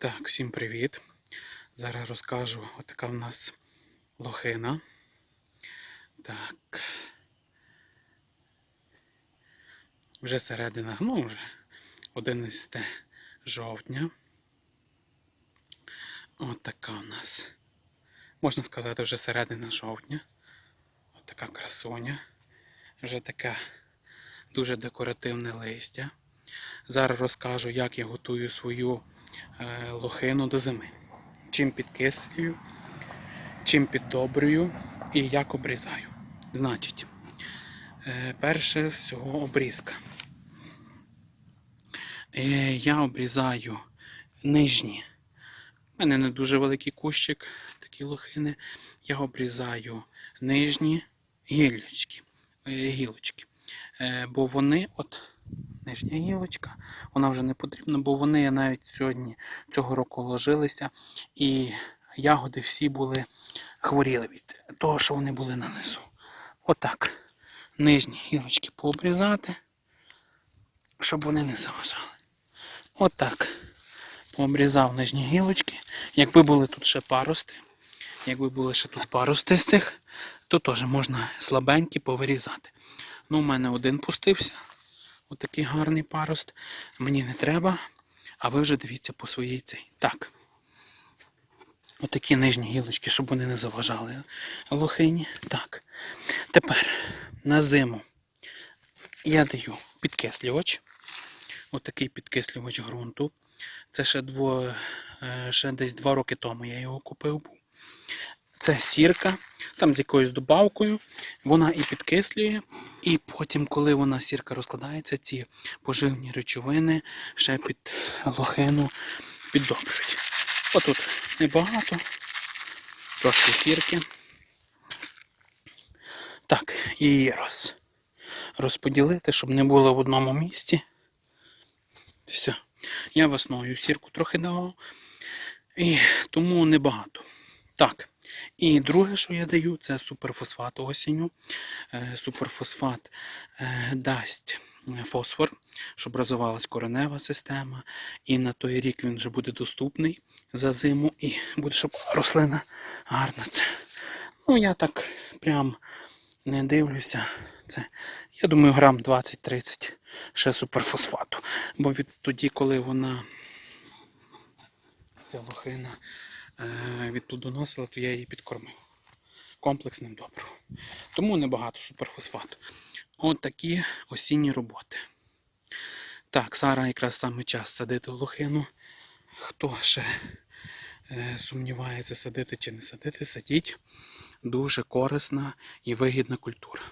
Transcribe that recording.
Так, всім привіт. Зараз розкажу, отака в нас лохина. Так. Вже середина, ну вже 11 жовтня. От така у нас. Можна сказати, вже середина жовтня. От така красоня. Вже таке дуже декоративне листя. Зараз розкажу, як я готую свою лохину до зими. Чим підкислюю, чим піддобрюю і як обрізаю. Значить, е, перше всього обрізка. Е, я обрізаю нижні. У мене не дуже великий кущик, такі лохини. Я обрізаю нижні гілочки. е, гілочки. Е, бо вони, от нижня гілочка, вона вже не потрібна, бо вони навіть сьогодні цього року ложилися, і ягоди всі були хворіли від того, що вони були на низу. Отак. Нижні гілочки пообрізати, щоб вони не заважали. Отак. Пообрізав нижні гілочки. Якби були тут ще парости, якби були ще тут парости з цих, то теж можна слабенькі повирізати. Ну, у мене один пустився. Отакий гарний парост. Мені не треба. А ви вже дивіться по своїй цей. Так. Отакі нижні гілочки, щоб вони не заважали лохині. Так. Тепер на зиму я даю підкислювач. Отакий підкислювач ґрунту. Це ще, дво, е, ще десь два роки тому я його купив був. Це сірка, там з якоюсь добавкою. Вона і підкислює, і потім, коли вона сірка розкладається, ці поживні речовини ще під лохину піддобрюють. Отут небагато, трошки сірки. Так, її роз, розподілити, щоб не було в одному місці. Все. Я весною сірку трохи давав. І тому небагато. Так. І друге, що я даю, це суперфосфат осінню. Е, Суперфосфат е, дасть фосфор, щоб розвивалась коренева система. І на той рік він вже буде доступний за зиму і буде, щоб рослина гарна. Це. Ну, я так прям не дивлюся. Це, я думаю, грам 20-30 ще суперфосфату. Бо від тоді, коли вона ця лохина е, відтуди носила, то я її підкормив комплексним добривом. Тому небагато суперфосфату. От такі осінні роботи. Так, зараз якраз саме час садити лохину. Хто ще е, сумнівається, садити чи не садити, садіть. Дуже корисна і вигідна культура.